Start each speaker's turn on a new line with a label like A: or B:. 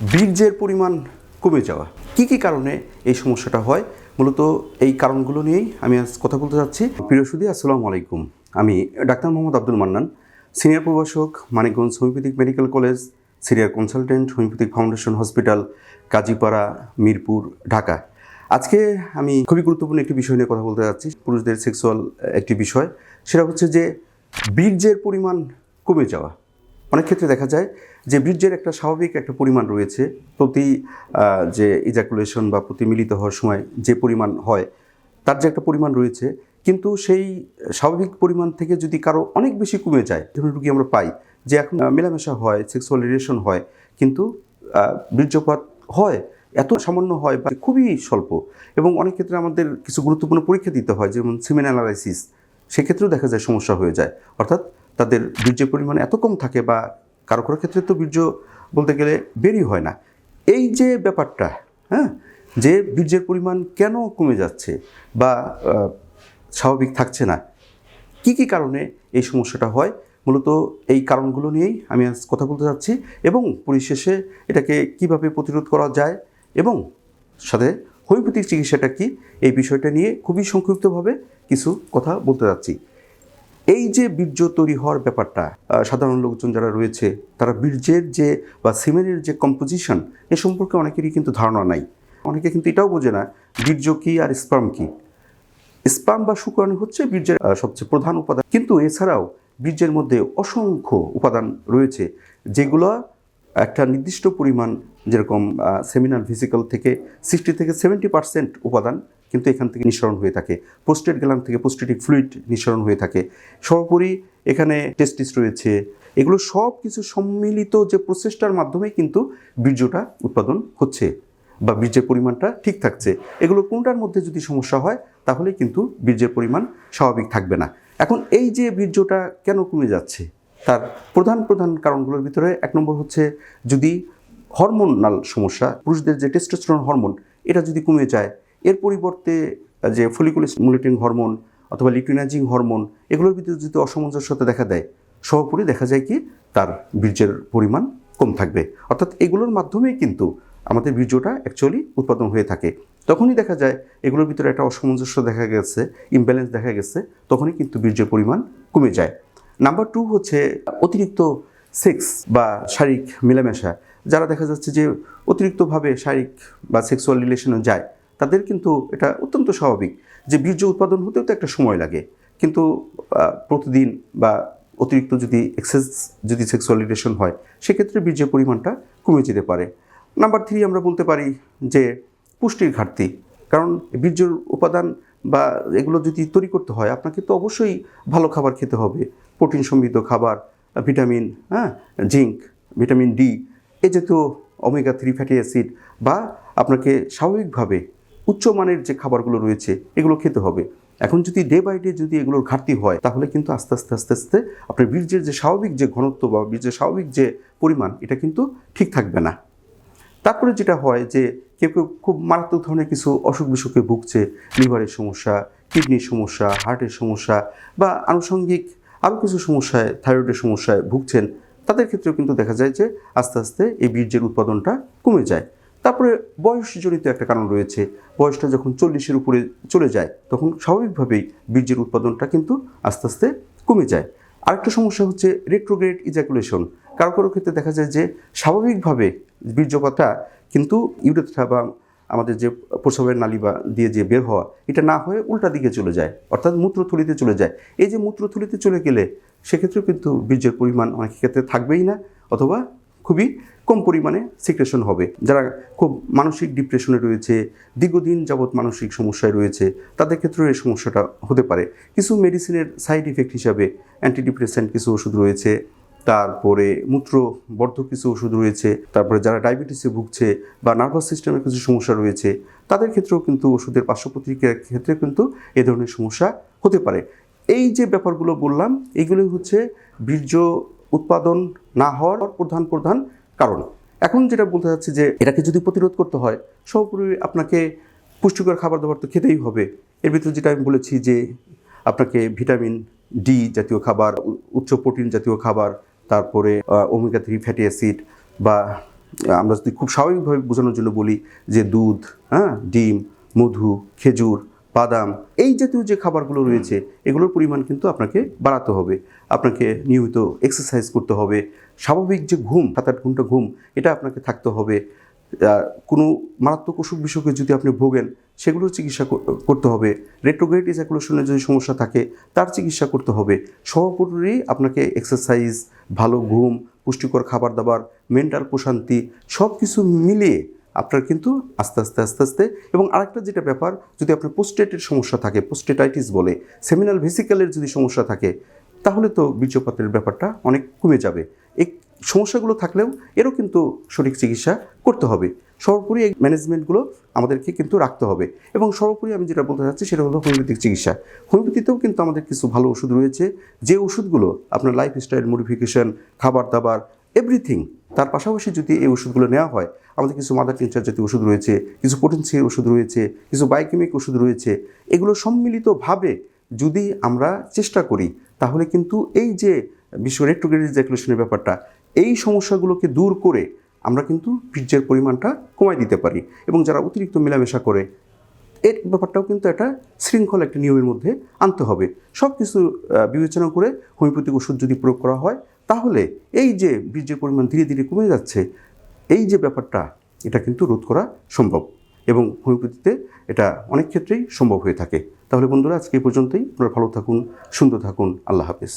A: বীর্যের পরিমাণ কমে যাওয়া। কি কি কারণে এই সমস্যাটা হয়? মূলত এই কারণগুলো নিয়েই আমি আজ কথা বলতে চাচ্ছি প্রিয় সুদী আসসালামু আলাইকুম। আমি ডাক্তার মোহাম্মদ আব্দুল মান্নান, সিনিয়র প্রভাষক, Manikganj homeopathic medical college senior consultant, homeopathic foundation hospital, Kazipara, Mirpur, Dhaka. আজকে আমি খুবই গুরুত্বপূর্ণ একটি বিষয় নিয়ে কথা বলতে যাচ্ছি। পুরুষদের সেক্সুয়াল একটি বিষয়। সেটা হচ্ছে যে বীর্যের পরিমাণ কমে যাওয়া। অনেক ক্ষেত্রে দেখা যায় যে বীর্যের একটা স্বাভাবিক একটা পরিমাণ রয়েছে প্রতি যে ইজাকুলেশন বা প্রতি মিলিত হওয়ার সময় যে পরিমাণ হয়, তার যে একটা পরিমাণ রয়েছে, কিন্তু সেই স্বাভাবিক পরিমাণ থেকে যদি কারও অনেক বেশি কমে যায়, ধরুন রুগী আমরা পাই যে এখন মেলামেশা হয় সেক্সুয়াল রিলেশন হয়, কিন্তু বীর্যপাত হয়, এত সামান্য হয় বা খুবই স্বল্প এবং অনেক ক্ষেত্রে আমাদের কিছু গুরুত্বপূর্ণ পরীক্ষা দিতে হয়, যেমন সিমেন অ্যানালাইসিস সেক্ষেত্রেও দেখা যায় সমস্যা হয়ে যায়। অর্থাৎ তাদের বীর্যের পরিমাণ এত কম থাকে বা কারও কারও ক্ষেত্রে তো বীর্য বলতে গেলে বেরই হয় না। এই যে ব্যাপারটা হ্যাঁ যে বীর্যের পরিমাণ কেন কমে যাচ্ছে বা স্বাভাবিক থাকছে না, কি কি কারণে এই সমস্যাটা হয়? মূলত এই কারণগুলো নিয়েই আমি আজ কথা বলতে চাচ্ছি এবং পরিশেষে এটাকে কীভাবে প্রতিরোধ করা যায় এবং সাথে হোমিওপ্যাথিক চিকিৎসাটা কি, এই বিষয়টা নিয়ে খুবই সংক্ষিপ্তভাবে কিছু কথা বলতে যাচ্ছি। এই যে বীর্য তৈরি হওয়ার ব্যাপারটা সাধারণ লোকজন যারা রয়েছে, তারা বীর্যের যে বা সিমেনের যে কম্পোজিশন এ সম্পর্কে অনেকেরই কিন্তু ধারণা নাই। অনেকে কিন্তু এটাও বোঝে না, বীর্য কী আর স্পাম কী? স্পাম বা শুক্রাণু হচ্ছে বীর্যের সবচেয়ে প্রধান উপাদান। কিন্তু এছাড়াও বীর্যের মধ্যে অসংখ্য উপাদান রয়েছে, যেগুলো একটা নির্দিষ্ট পরিমাণ যেরকম সেমিনাল ভিসিকল থেকে সিক্সটি থেকে সেভেন্টি পার্সেন্ট উপাদান কিন্তু এখান থেকে নিঃসরণ হয়ে থাকে। পোস্টেড গ্যালাম থেকে পোস্টেটিক ফ্লুইড নিঃসরণ হয়ে থাকে। সর্বোপরি এখানে টেস্টিস রয়েছে। এগুলো সব কিছু সম্মিলিত যে প্রচেষ্টার মাধ্যমে কিন্তু বীর্যটা উৎপাদন হচ্ছে বা বীর্যের পরিমাণটা ঠিক থাকছে। এগুলো কোনটার মধ্যে যদি সমস্যা হয়, তাহলে কিন্তু বীর্যের পরিমাণ স্বাভাবিক থাকবে না। এখন এই যে বীর্যটা কেন কমে যাচ্ছে? তার প্রধান প্রধান কারণগুলোর ভিতরে এক নম্বর হচ্ছে যদি হরমোনাল সমস্যা, পুরুষদের যে টেস্টোস্টেরন হরমোন এটা যদি কমে যায়, এর পরিবর্তে যে ফলিকুল স্টিমুলেটিং হরমোন অথবা লিউটিনাইজিং হরমোন এগুলোর ভিতরে যদি অসামঞ্জস্যতা দেখা দেয়, সর্বোপরি দেখা যায় কি তার বীর্যের পরিমাণ কম থাকবে। অর্থাৎ এগুলোর মাধ্যমেই কিন্তু আমাদের বীর্যটা অ্যাকচুয়ালি উৎপাদন হয়ে থাকে। তখনই দেখা যায় এগুলোর ভিতরে একটা অসামঞ্জস্য দেখা গেছে ইমব্যালেন্স দেখা গেছে, তখনই কিন্তু বীর্যের পরিমাণ কমে যায়। নাম্বার টু হচ্ছে অতিরিক্ত সেক্স বা শারীরিক মেলামেশা। যারা দেখা যাচ্ছে যে অতিরিক্তভাবে শারীরিক বা সেক্সুয়াল রিলেশনে যায়, তাদের কিন্তু এটা অত্যন্ত স্বাভাবিক যে বীর্য উৎপাদন হতেও তো একটা সময় লাগে। কিন্তু প্রতিদিন বা অতিরিক্ত যদি এক্সেস যদি সেক্সুয়াল রিলেশন হয়, সেক্ষেত্রে বীর্যের পরিমাণটা কমে যেতে পারে। নাম্বার থ্রি আমরা বলতে পারি যে পুষ্টির ঘাটতি। কারণ বীর্যর উপাদান বা এগুলো যদি তৈরি করতে হয়, আপনাকে তো অবশ্যই ভালো খাবার খেতে হবে। প্রোটিন সমৃদ্ধ খাবার ভিটামিন হ্যাঁ জিঙ্ক, ভিটামিন ডি, এ জাতীয় ওমেগা থ্রি ফ্যাটি অ্যাসিড বা আপনাকে স্বাভাবিকভাবে উচ্চমানের যে খাবারগুলো রয়েছে, এগুলো খেতে হবে। এখন যদি ডে বাই ডে যদি এগুলোর ঘাটতি হয়, তাহলে কিন্তু আস্তে আস্তে আস্তে আস্তে আপনার বীর্যের যে স্বাভাবিক যে ঘনত্ব বা বীর্যের স্বাভাবিক যে পরিমাণ, এটা কিন্তু ঠিক থাকবে না। তারপরে যেটা হয় যে কেউ কেউ খুব মারাত্মক ধরনের কিছু অসুখ বিসুখে ভুগছে, লিভারের সমস্যা, কিডনির সমস্যা, হার্টের সমস্যা বা আনুষঙ্গিক আরও কিছু সমস্যায় থাইরয়েডের সমস্যায় ভুগছেন, তাদের ক্ষেত্রেও কিন্তু দেখা যায় যে আস্তে আস্তে এই বীর্যের উৎপাদনটা কমে যায়। তারপরে বয়সজনিত একটা কারণ রয়েছে, বয়সটা যখন চল্লিশের উপরে চলে যায়, তখন স্বাভাবিকভাবেই বীর্যের উৎপাদনটা কিন্তু আস্তে আস্তে কমে যায়। আরেকটা সমস্যা হচ্ছে রেট্রোগ্রেড ইজাকুলেশন কারও কারও ক্ষেত্রে দেখা যায় যে স্বাভাবিকভাবে বীর্যপাতটা কিন্তু ইউরেথ্রা বা আমাদের যে প্রসবের নালী বা দিয়ে যে বের হওয়া, এটা না হয়ে উল্টা দিকে চলে যায়, অর্থাৎ মূত্রথলিতে চলে যায়। এই যে মূত্রথলিতে চলে গেলে সেক্ষেত্রেও কিন্তু বীর্যের পরিমাণ অনেক ক্ষেত্রে থাকবেই না, অথবা খুবই কম পরিমাণে সিক্রেশন হবে। যারা খুব মানসিক ডিপ্রেশনে রয়েছে, দীর্ঘদিন যাবৎ মানসিক সমস্যায় রয়েছে, তাদের ক্ষেত্রেও এই সমস্যাটা হতে পারে। কিছু মেডিসিনের সাইড ইফেক্ট হিসাবে অ্যান্টিডিপ্রেসেন্ট কিছু ওষুধ রয়েছে তারপরে মূত্রবর্ধক কিছু ওষুধ রয়েছে, তারপরে যারা ডায়াবেটিসে ভুগছে বা নার্ভাস সিস্টেমের কিছু সমস্যা রয়েছে, তাদের ক্ষেত্রেও কিন্তু ওষুধের পার্শ্বপ্রতিক্রিয়ার ক্ষেত্রে কিন্তু এ ধরনের সমস্যা হতে পারে। এই যে ব্যাপারগুলো বললাম এইগুলো হচ্ছে বীর্য উৎপাদন না হওয়ার প্রধান প্রধান কারণ। এখন যেটা বলতে চাচ্ছি যে এটাকে যদি প্রতিরোধ করতে হয়, সর্বোপরি আপনাকে পুষ্টিকর খাবার দাবার তো খেতেই হবে। এর ভিতরে যেটা আমি বলেছি যে আপনাকে ভিটামিন ডি জাতীয় খাবার উচ্চ প্রোটিন জাতীয় খাবার তারপরে ওমেগা থ্রি ফ্যাটি অ্যাসিড বা, আমরা যদি খুব স্বাভাবিকভাবে বোঝানোর জন্য বলি যে দুধ হ্যাঁ ডিম, মধু, খেজুর, বাদাম, এই জাতীয় যে খাবারগুলো রয়েছে, এগুলোর পরিমাণ কিন্তু আপনাকে বাড়াতে হবে। আপনাকে নিয়মিত এক্সারসাইজ করতে হবে। স্বাভাবিক যে ঘুম, সাত আট ঘণ্টা ঘুম, এটা আপনাকে থাকতে হবে। কোনো মারাত্মক অসুখ বিসুখে যদি আপনি ভোগেন সেগুলোর চিকিৎসা করতে হবে। রেট্রোগ্রেড ইজাকুলেশনের যদি সমস্যা থাকে, তার চিকিৎসা করতে হবে। সর্বোপরি আপনাকে এক্সারসাইজ ভালো ঘুম, পুষ্টিকর খাবার দাবার মেন্টাল প্রশান্তি সব কিছু মিলিয়ে আপনার কিন্তু আস্তে আস্তে আস্তে আস্তে এবং আরেকটা যেটা ব্যাপার, যদি আপনার পোস্টেটের সমস্যা থাকে পোস্টেটাইটিস বলে সেমিনাল ভেসিক্যালের যদি সমস্যা থাকে, তাহলে তো বীর্যপাতের ব্যাপারটা অনেক কমে যাবে। সমস্যাগুলো থাকলেও এরও কিন্তু সঠিক চিকিৎসা করতে হবে। সর্বোপরি এই ম্যানেজমেন্টগুলো আমাদেরকে কিন্তু রাখতে হবে। এবং সর্বোপরি আমি যেটা বলতে চাচ্ছি সেটা হলো হোমিওপ্যাথিক চিকিৎসা। হোমিওপ্যাথিতেও কিন্তু আমাদের কিছু ভালো ওষুধ রয়েছে। যে ওষুধগুলো আপনার লাইফ স্টাইল মডিফিকেশন খাবার দাবার এভরিথিং তার পাশাপাশি যদি এই ওষুধগুলো নেওয়া হয়, আমাদের কিছু মাদার টিনচার জাতীয় ওষুধ রয়েছে, কিছু পোটেন্সিয়াল ওষুধ রয়েছে, কিছু বায়োকেমিক ওষুধ রয়েছে, এগুলো সম্মিলিতভাবে যদি আমরা চেষ্টা করি, তাহলে কিন্তু এই যে বিশ্ব রেট্রোগ্রেড জ্যাকুলেশনের ব্যাপারটা এই সমস্যাগুলোকে দূর করে আমরা কিন্তু বীর্যের পরিমাণটা কমায় দিতে পারি এবং যারা অতিরিক্ত মেলামেশা করে, এর ব্যাপারটাও কিন্তু একটা শৃঙ্খল একটা নিয়মের মধ্যে আনতে হবে। সব কিছু বিবেচনা করে হোমিওপ্যাথিক ওষুধ যদি প্রয়োগ করা হয়, তাহলে এই যে বীর্যের পরিমাণ ধীরে ধীরে কমে যাচ্ছে, এই যে ব্যাপারটা, এটা কিন্তু রোধ করা সম্ভব এবং হোমিওপ্যাথিতে এটা অনেক ক্ষেত্রেই সম্ভব হয়ে থাকে। তাহলে বন্ধুরা, আজকে এই পর্যন্তই। আপনারা ভালো থাকুন, সুন্দর থাকুন। আল্লাহ হাফিজ।